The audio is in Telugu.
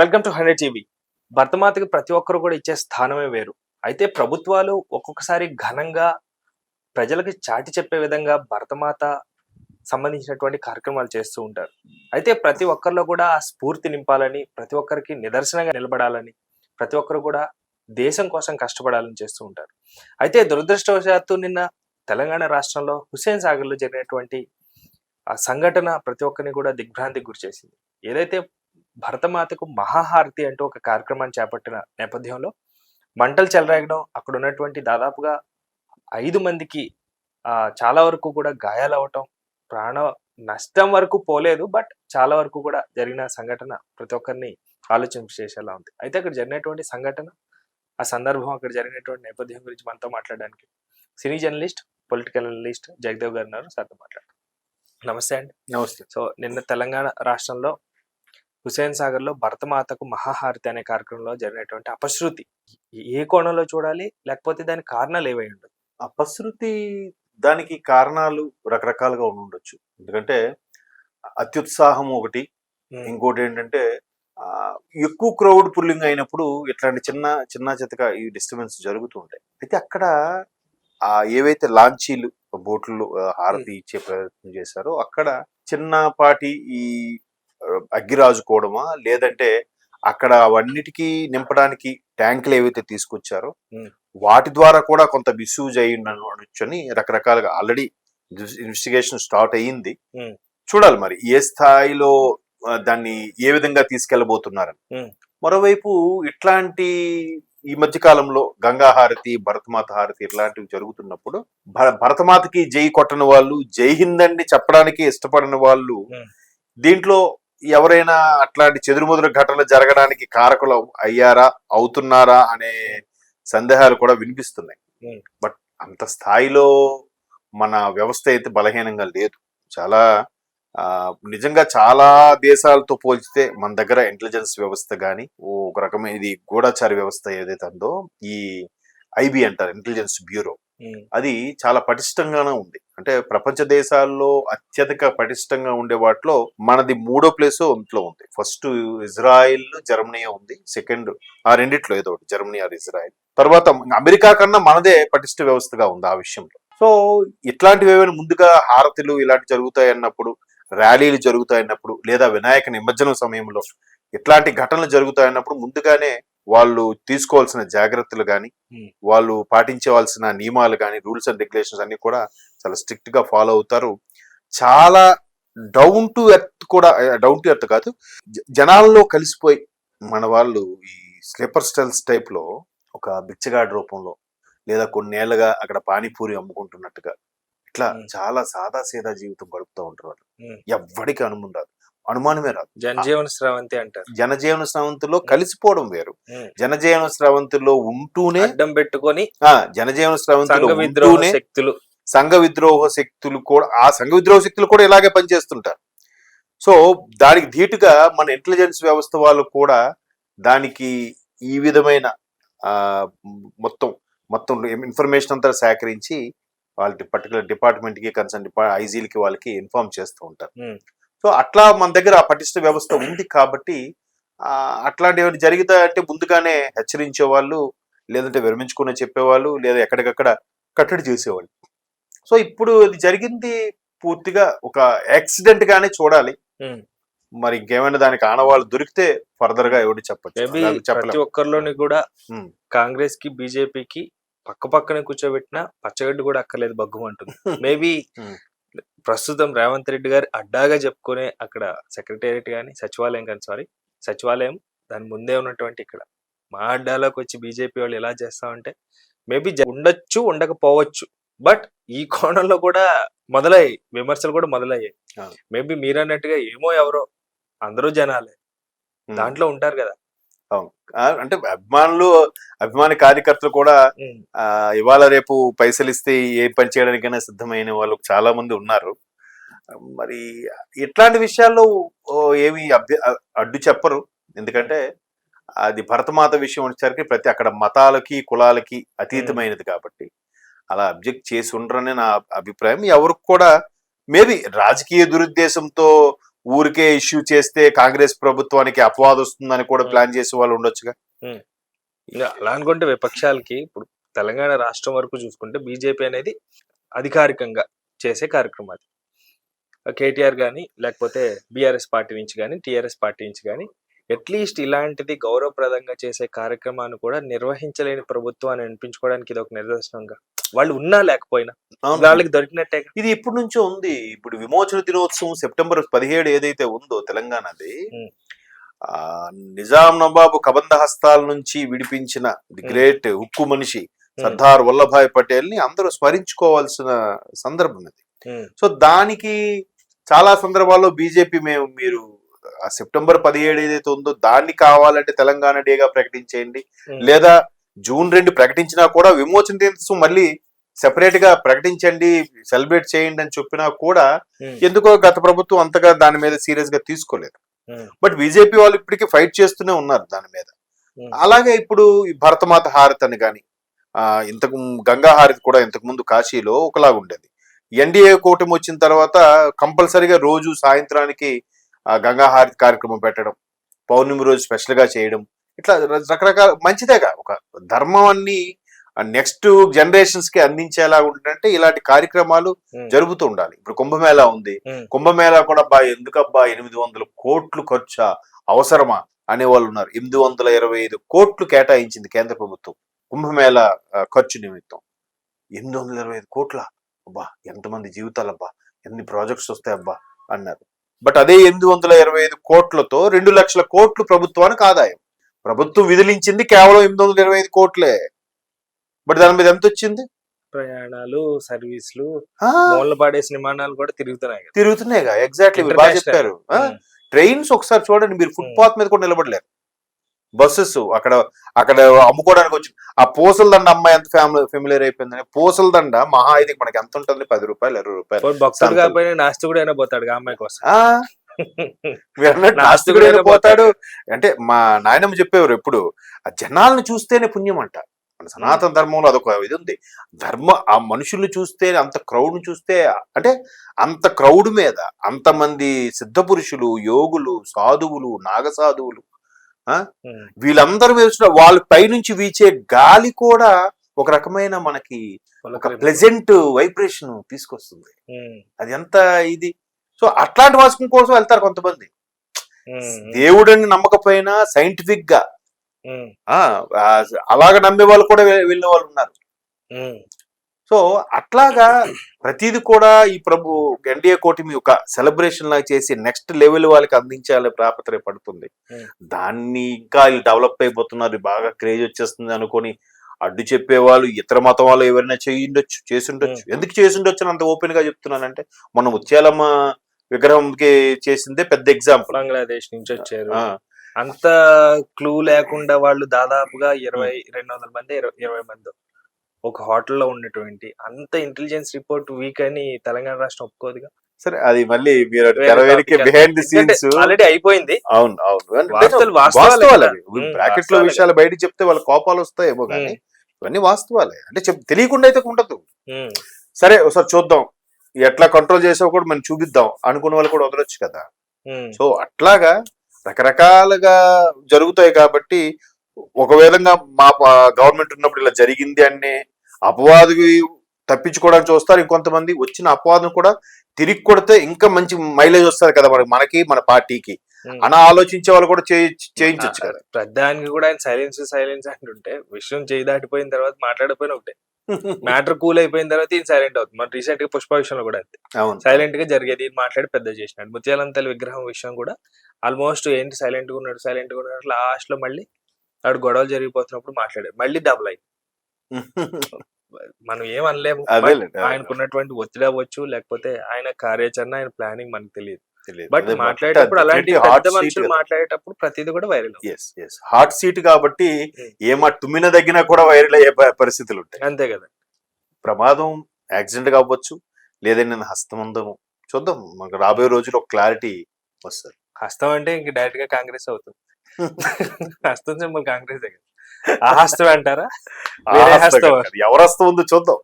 వెల్కమ్ టు హండ్రెడ్ టీవీ భర్తమాతకి ప్రతి ఒక్కరు కూడా ఇచ్చే స్థానమే వేరు. అయితే ప్రభుత్వాలు ఒక్కొక్కసారి ఘనంగా ప్రజలకి చాటి చెప్పే విధంగా భరతమాత సంబంధించినటువంటి కార్యక్రమాలు చేస్తూ ఉంటారు. అయితే ప్రతి ఒక్కరిలో కూడా ఆ స్ఫూర్తి నింపాలని ప్రతి ఒక్కరికి నిదర్శనంగా నిలబడాలని ప్రతి ఒక్కరు కూడా దేశం కోసం కష్టపడాలని చేస్తూ ఉంటారు. అయితే దురదృష్టవశాత్తు నిన్న తెలంగాణ రాష్ట్రంలో హుస్సేన్ సాగర్లో జరిగినటువంటి ఆ సంఘటన ప్రతి ఒక్కరిని కూడా దిగ్భ్రాంతికి గురి చేసింది ఏదైతే భరతమాతకు మహాహారతి అంటూ ఒక కార్యక్రమాన్ని చేపట్టిన నేపథ్యంలో మంటలు చెలరేగడం అక్కడ ఉన్నటువంటి దాదాపుగా ఐదు మందికి చాలా వరకు కూడా గాయాలు అవటం ప్రాణ నష్టం వరకు పోలేదు బట్ చాలా వరకు కూడా జరిగిన సంఘటన ప్రతి ఒక్కరిని ఆలోచింప చేసేలా ఉంది. అయితే అక్కడ జరిగినటువంటి సంఘటన ఆ సందర్భం అక్కడ జరిగినటువంటి నేపథ్యం గురించి మనతో మాట్లాడడానికి cine journalist political analyst Jagadev garu ఉన్నారు. సార్తో మాట్లాడారు నమస్తే అండి. నమస్తే. సో నిన్న తెలంగాణ రాష్ట్రంలో హుసేన్ సాగర్లో భరతమాతకు మహాహారతి అనే కార్యక్రమంలో జరిగినటువంటి అపశృతి. ఏ కోణంలో చూడాలి? లేకపోతే దాని కారణాలు ఏవై ఉండదు అపశృతి దానికి కారణాలు రకరకాలుగా ఉండి ఉండొచ్చు. ఎందుకంటే అత్యుత్సాహం ఒకటి. ఇంకోటి ఏంటంటే ఆ, ఎక్కువ క్రౌడ్ పుల్లింగ్ అయినప్పుడు ఇట్లాంటి చిన్న చిన్న చితక ఈ డిస్టర్బెన్స్ జరుగుతూ ఉంటాయి. అయితే అక్కడ ఆ ఏవైతే లాంచీలు బోట్లు హారతి ఇచ్చే ప్రయత్నం చేశారో అక్కడ చిన్నపాటి ఈ ఆ, అగ్గి రాజుకోవడమా లేదంటే అక్కడ అవన్నిటికీ నింపడానికి ట్యాంకులు ఏవైతే తీసుకొచ్చారో. వాటి ద్వారా కూడా కొంత మిస్యూజ్ అయ్యి అని రకరకాలుగా ఆల్రెడీ ఇన్వెస్టిగేషన్ స్టార్ట్ అయ్యింది. చూడాలి మరి ఏ స్థాయిలో దాన్ని ఏ విధంగా తీసుకెళ్ళబోతున్నారని. మరోవైపు ఇట్లాంటి ఈ మధ్య కాలంలో గంగా హారతి భరతమాత హారతి ఇట్లాంటివి జరుగుతున్నప్పుడు భర- భరతమాతకి జై కొట్టని వాళ్ళు జై హింద్ అని చెప్పడానికి ఇష్టపడని వాళ్ళు. దీంట్లో ఎవరైనా అట్లాంటి చెదురుముదురు ఘటనలు జరగడానికి కారకులు అయ్యారా అవుతున్నారా అనే సందేహాలు కూడా వినిపిస్తున్నాయి. Hmm. బట్ అంత స్థాయిలో మన వ్యవస్థ అయితే బలహీనంగా లేదు. చాలా నిజంగా చాలా దేశాలతో పోల్చితే మన దగ్గర ఇంటెలిజెన్స్ వ్యవస్థ కానీ ఒక రకమైన ఇది గూఢచారి వ్యవస్థ ఏదైతే ఉందో ఈ ఐబి అంటారు ఇంటెలిజెన్స్ బ్యూరో అది చాలా పటిష్టంగానే ఉంది. అంటే ప్రపంచ దేశాల్లో అత్యధిక పటిష్టంగా ఉండే వాటిలో మనది మూడో ప్లేస్ ఇంట్లో ఉంది. ఫస్ట్ ఇజ్రాయిల్ జర్మనీ ఉంది. సెకండ్ ఆ రెండిట్లో ఏదో ఒకటి జర్మనీ ఆర్ ఇజ్రాయిల్. తర్వాత అమెరికా కన్నా మనదే పటిష్ట వ్యవస్థగా ఉంది ఆ విషయంలో. సో ఇట్లాంటివి ఏమైనా ముందుగా హారతులు ఇలాంటి జరుగుతాయి అన్నప్పుడు ర్యాలీలు జరుగుతాయి అన్నప్పుడు లేదా వినాయక నిమజ్జనం సమయంలో ఇట్లాంటి ఘటనలు జరుగుతాయి అన్నప్పుడు ముందుగానే వాళ్ళు తీసుకోవాల్సిన జాగ్రత్తలు కానీ Hmm. వాళ్ళు పాటించవలసిన నియమాలు కానీ రూల్స్ అండ్ రెగ్యులేషన్స్ అన్ని కూడా చాలా స్ట్రిక్ట్గా ఫాలో అవుతారు చాలా డౌన్ టు ఎర్త్ కూడా డౌన్ టు ఎర్త్ కాదు జనాల్లో కలిసిపోయి మన వాళ్ళు ఈ స్లీపర్ స్టైల్స్ టైప్లో ఒక బిచ్చగాడి రూపంలో లేదా కొన్నేళ్ళుగా అక్కడ పానీపూరి అమ్ముకుంటున్నట్టుగా ఇట్లా Hmm. చాలా సాదా సీదా జీవితం గడుపుతూ ఉంటారు వాళ్ళు Hmm. ఎవ్వడికి అనుమానం రాదు అనుమానమే రాదు. జనజీవన స్రవంతి అంటారు. జనజీవన స్రవంతిలో కలిసిపోవడం వేరు. జనజీవన స్రవంతిలో ఉంటూనే అడ్డం పెట్టుకొని ఆ జనజీవన స్రవంతిలో ఉంటూనే శక్తులు. సంఘ విద్రోహ శక్తులు కూడా ఆ సంఘ విద్రోహ శక్తులు కూడా ఇలాగే పనిచేస్తుంటారు. సో దానికి ధీటుగా మన ఇంటెలిజెన్స్ వ్యవస్థ వాళ్ళు కూడా దానికి ఈ విధమైన ఆ మొత్తం మొత్తం ఇన్ఫర్మేషన్ అంతా సేకరించి వాళ్ళ పర్టికులర్ డిపార్ట్మెంట్కి కన్సర్న్ డిపా ఐజీలకి వాళ్ళకి ఇన్ఫార్మ్ చేస్తూ ఉంటారు. సో అట్లా మన దగ్గర ఆ పటిష్ట వ్యవస్థ ఉంది కాబట్టి అట్లాంటివి జరిగితే ముందుగానే హెచ్చరించే వాళ్ళు లేదంటే విరమించుకునే చెప్పేవాళ్ళు లేదా ఎక్కడికక్కడ కట్టడి చేసేవాళ్ళు సో ఇప్పుడు ఇది జరిగింది పూర్తిగా ఒక యాక్సిడెంట్ గానే చూడాలి. మరి ఇంకేమైనా దానికి ఆనవాళ్ళు దొరికితే ఫర్దర్గా ఎవరు చెప్పచ్చు మేబీ ప్రతి ఒక్కరిలోని కూడా. కాంగ్రెస్కి బీజేపీకి పక్క పక్కనే కూర్చోబెట్టిన పచ్చగడ్డి కూడా అక్కర్లేదు బగ్గుమంటుంది మేబీ Hmm. ప్రస్తుతం రేవంత్ రెడ్డి గారు అడ్డాగా చెప్పుకునే అక్కడ సెక్రటేరియట్ కానీ సచివాలయం కానీ సారీ సచివాలయం దాని ముందే ఉన్నటువంటి ఇక్కడ. మా అడ్డాలోకి వచ్చి బీజేపీ వాళ్ళు ఎలా చేస్తామంటే మేబీ ఉండొచ్చు ఉండకపోవచ్చు బట్ ఈ కోణంలో కూడా మొదలయ్యాయి. విమర్శలు కూడా మొదలయ్యాయి. మేబీ మీరు అన్నట్టుగా ఏమో ఎవరో అందరూ జనాలే. దాంట్లో ఉంటారు కదా. అంటే అభిమానులు అభిమాని కార్యకర్తలు కూడా ఇవాళ రేపు పైసలు ఇస్తే ఏ పని చేయడానికైనా సిద్ధమైన వాళ్ళు చాలా మంది ఉన్నారు. మరి ఇట్లాంటి విషయాల్లో ఏమి అడ్డు చెప్పరు. ఎందుకంటే అది భరతమాత విషయం వచ్చేసరికి ప్రతి అక్కడ మతాలకి కులాలకి అతీతమైనది కాబట్టి అలా అబ్జెక్ట్ చేసి ఉండరని నా అభిప్రాయం. ఎవరికి కూడా మేబీ రాజకీయ దురుద్దేశంతో ఊరికే ఇష్యూ చేస్తే కాంగ్రెస్ ప్రభుత్వానికి అపవాదం వస్తుందని కూడా ప్లాన్ చేసే వాళ్ళు ఉండొచ్చుగా? ఇంకా అలా అనుకుంటే విపక్షాలకి ఇప్పుడు తెలంగాణ రాష్ట్రం వరకు చూసుకుంటే బీజేపీ అనేది అధికారికంగా చేసే కార్యక్రమం అది. కేటీఆర్ కానీ లేకపోతే బీఆర్ఎస్ పార్టీ నుంచి కానీ టీఆర్ఎస్ పార్టీ నుంచి కానీ అట్లీస్ట్ ఇలాంటిది గౌరవప్రదంగా చేసే కార్యక్రమాన్ని కూడా నిర్వహించలేని ప్రభుత్వాన్ని అనిపించుకోవడానికి ఇది ఒక నిదర్శనంగా వాళ్ళు ఉన్నా లేకపోయినా. వాళ్ళకి దొరికినట్టే ఇది ఎప్పటి నుంచో ఉంది. ఇప్పుడు విమోచన దినోత్సవం సెప్టెంబర్ పదిహేడు ఏదైతే ఉందో తెలంగాణది. ఆ నిజాం నవాబు కబంధ హస్తాల నుంచి విడిపించిన ది. గ్రేట్ ఉక్కు మనిషి సర్దార్ వల్లభాయ్ పటేల్ని అందరూ స్మరించుకోవాల్సిన సందర్భం ఇది సో దానికి చాలా సందర్భాల్లో బీజేపీ మేము మీరు ఆ సెప్టెంబర్ పదిహేడు ఏదైతే ఉందో దాన్ని కావాలంటే తెలంగాణ డేగా ప్రకటించేయండి. లేదా జూన్ రెండు ప్రకటించినా కూడా విమోచన దినోత్సవం మళ్ళీ సెపరేట్గా ప్రకటించండి సెలబ్రేట్ చేయండి అని చెప్పినా కూడా ఉమ్, ఎందుకో గత ప్రభుత్వం అంతగా దాని మీద సీరియస్గా తీసుకోలేదు. బట్ బీజేపీ వాళ్ళు ఇప్పటికీ ఫైట్ చేస్తూనే ఉన్నారు దాని మీద. Hmm. అలాగే ఇప్పుడు భరతమాత హారత్ అని కానీ ఇంతకు గంగా హారతి కూడా ఇంతకు ముందు కాశీలో ఒకలాగా ఉండేది. ఎన్డీఏ కూటమి వచ్చిన తర్వాత కంపల్సరీగా రోజు సాయంత్రానికి ఆ గంగా హారతి కార్యక్రమం పెట్టడం పౌర్ణమి రోజు స్పెషల్గా చేయడం ఇట్లా రకరకాల మంచిదేగా. ఒక ధర్మాన్ని నెక్స్ట్ జనరేషన్స్కి అందించేలా ఉంటుందంటే ఇలాంటి కార్యక్రమాలు జరుగుతూ ఉండాలి. ఇప్పుడు కుంభమేళా ఉంది. కుంభమేళా కూడా బా ఎందుకబ్బా ఎనిమిది వందల కోట్లు ఖర్చా అవసరమా అనే వాళ్ళు ఉన్నారు. ఎనిమిది వందల ఇరవై ఐదు కోట్లు కేటాయించింది కేంద్ర ప్రభుత్వం కుంభమేళా ఖర్చు నిమిత్తం. ఎనిమిది వందల ఇరవై ఐదు కోట్ల? అబ్బా ఎంతమంది జీవితాలు అబ్బా ఎన్ని ప్రాజెక్ట్స్ వస్తాయి అబ్బా అన్నారు. బట్ అదే ఎనిమిది వందల ఇరవై ఐదు కోట్లతో రెండు లక్షల కోట్లు ప్రభుత్వానికి ఆదాయం. ప్రభుత్వం విధిలించింది కేవలం ఎనిమిది వందల ఇరవై ఐదు కోట్లే. బట్ దాని మీద ఎంత వచ్చింది? ప్రయాణాలు సర్వీసులు మూల పడేసిన విమానాలు కూడా తిరుగుతున్నాయి తిరుగుతున్నాయిగా ఎగ్జాక్ట్లీ మీరు బాగా. చెప్పారు. ట్రైన్స్ ఒకసారి చూడండి మీరు ఫుట్పాత్ మీద కూడా నిలబడలేరు. బస్సెస్ అక్కడ అక్కడ అమ్ముకోవడానికి వచ్చి ఆ పూసల దండ అమ్మాయి ఎంత ఫ్యామిలీ ఫెమిలియర్ అయిపోయిందని పూసల దండ మహా ఇది మనకి ఎంత ఉంటుంది పది రూపాయలు ఇరవై రూపాయలు. భక్తుడు. కాకపోయినా నాస్తికుడు అయినా పోతాడు అమ్మాయి కోసం. ఆ మీరు అన్నట్టు నాస్తికుడు నాస్తికుడు అయినా పోతాడు. అంటే మా నాయనమ్మ చెప్పేవారు ఎప్పుడు ఆ జనాలను చూస్తేనే పుణ్యం అంట మన సనాతన ధర్మంలో అదొక ఇది ఉంది. ధర్మ ఆ మనుషుల్ని చూస్తే అంత క్రౌడ్ చూస్తే అంటే అంత క్రౌడ్ మీద అంతమంది సిద్ధ పురుషులు యోగులు సాధువులు నాగసాధువులు వీళ్ళందరూ వేసిన వాళ్ళ పైనుంచి వీచే గాలి కూడా ఒక రకమైన మనకి ఒక. ప్లెజెంట్ వైబ్రేషన్ తీసుకొస్తుంది. అది ఎంత ఇది? సో అట్లాంటి వాచకం కోసం వెళ్తారు కొంతమంది. దేవుడిని నమ్మకపోయినా సైంటిఫిక్గా అలాగ నమ్మే వాళ్ళు కూడా వె- వెళ్ళిన వాళ్ళు ఉన్నారు. సో అట్లాగా ప్రతిది కూడా ఈ ప్రభు ఎన్డీఏ కూటమి ఒక సెలబ్రేషన్ లాగా చేసి నెక్స్ట్ లెవెల్ వాళ్ళకి అందించాలి ప్రాపత్రయ పడుతుంది. దాన్ని ఇంకా డెవలప్ అయిపోతున్నారు. బాగా క్రేజ్ వచ్చేస్తుంది అనుకొని అడ్డు చెప్పేవాళ్ళు ఇతర మతం వాళ్ళు ఎవరైనా చేయిండొచ్చు చేసుండొచ్చు. ఎందుకు చేసుండొచ్చు అని అంత ఓపెన్గా చెప్తున్నానంటే మన ముత్యాలమ్మ విగ్రహంకి చేసిందే పెద్ద ఎగ్జాంపుల్ బంగ్లాదేశ్ నుంచి వచ్చారు. అంత క్లూ లేకుండా వాళ్ళు దాదాపుగా ఇరవై రెండు వందల మంది ఇరవై మంది ఒక హోటల్లో ఉన్నటువంటి అంత ఇంటెలిజెన్స్ రిపోర్ట్ వీక్ అని తెలంగాణ రాష్ట్రం ఒప్పుకోదుగా. సరే అది మళ్ళీ మీరు బిహైండ్ ది సీన్స్ ఆల్రెడీ అయిపోయింది. అవును అవును. వాస్తవాలు- బ్రాకెట్లో విషయాలు బయట చెప్తే వాళ్ళ కోపాలు వస్తాయేమో కానీ ఇవన్నీ వాస్తవాలే. అంటే తెలియకుండా అయితే ఉండదు. సరే ఒకసారి చూద్దాం. ఎట్లా కంట్రోల్ చేసావు కూడా మనం చూపిద్దాం. అనుకున్న వాళ్ళు కూడా వదలొచ్చు కదా. సో అట్లాగా రకరకాలుగా జరుగుతాయి కాబట్టి ఒక విధంగా మా గవర్నమెంట్ ఉన్నప్పుడు ఇలా జరిగింది అనే అపవాదు తప్పించుకోవడానికి చూస్తారు. ఇంకొంతమంది వచ్చిన అపవాదం కూడా తిరిగి కొడితే ఇంకా మంచి మైలేజ్ వస్తుంది కదా మనకి మనకి మన పార్టీకి. అని ఆలోచించే వాళ్ళు కూడా చేయి చేయించవచ్చు కదా. ప్రధానికి కూడా ఆయన సైలెన్స్ సైలెన్స్ అంటుంటే విషయం చేయి దాటిపోయిన తర్వాత మాట్లాడిపోయిన ఒకటే. మ్యాటర్ కూల్ అయిపోయిన తర్వాత ఈయన సైలెంట్ అవుతుంది. మన రీసెంట్గా పుష్ప విషయంలో కూడా అంతే. అవును. సైలెంట్గా జరిగేది ఈయన మాట్లాడి పెద్ద చేసినాడు. ముత్యాలంతల విగ్రహం విషయం కూడా ఆల్మోస్ట్ ఏంటి సైలెంట్గా ఉన్నాడు సైలెంట్గా ఉన్నాడు లాస్ట్లో మళ్ళీ ఆడు గొడవలు జరిగిపోతున్నప్పుడు మాట్లాడాడు. మళ్ళీ డబుల్ అయింది. మనం ఏం అనలేము. ఆయనకున్నటువంటి ఒత్తిడి అవ్వచ్చు లేకపోతే ఆయన కార్యాచరణ ఆయన ప్లానింగ్ మనకు తెలియదు. తెలియదు. బట్ మాట్లాడేటప్పుడు అలాంటి పెద్ద మనుషులు. మాట్లాడేటప్పుడు ప్రతిదీ కూడా viral S S hot seat కాబట్టి Hmm. ఏమా తుమ్మిన దగ్గర కూడా వైరల్ అయ్యే పరిస్థితులు ఉంటాయి. అంతే కదా. ప్రమాదం యాక్సిడెంట్ కావచ్చు లేదంటే హస్తమందము చూద్దాం మనకు రాబోయే రోజుల్లో క్లారిటీ వస్తుంది. హస్తం అంటే ఇంక డైరెక్ట్గా కాంగ్రెస్ అవుతుంది. హస్తం సింబల్ కాంగ్రెస్ దగ్గర ఆ హస్తం అంటారా. ఎవరు హస్తం ఉందో చూద్దాం.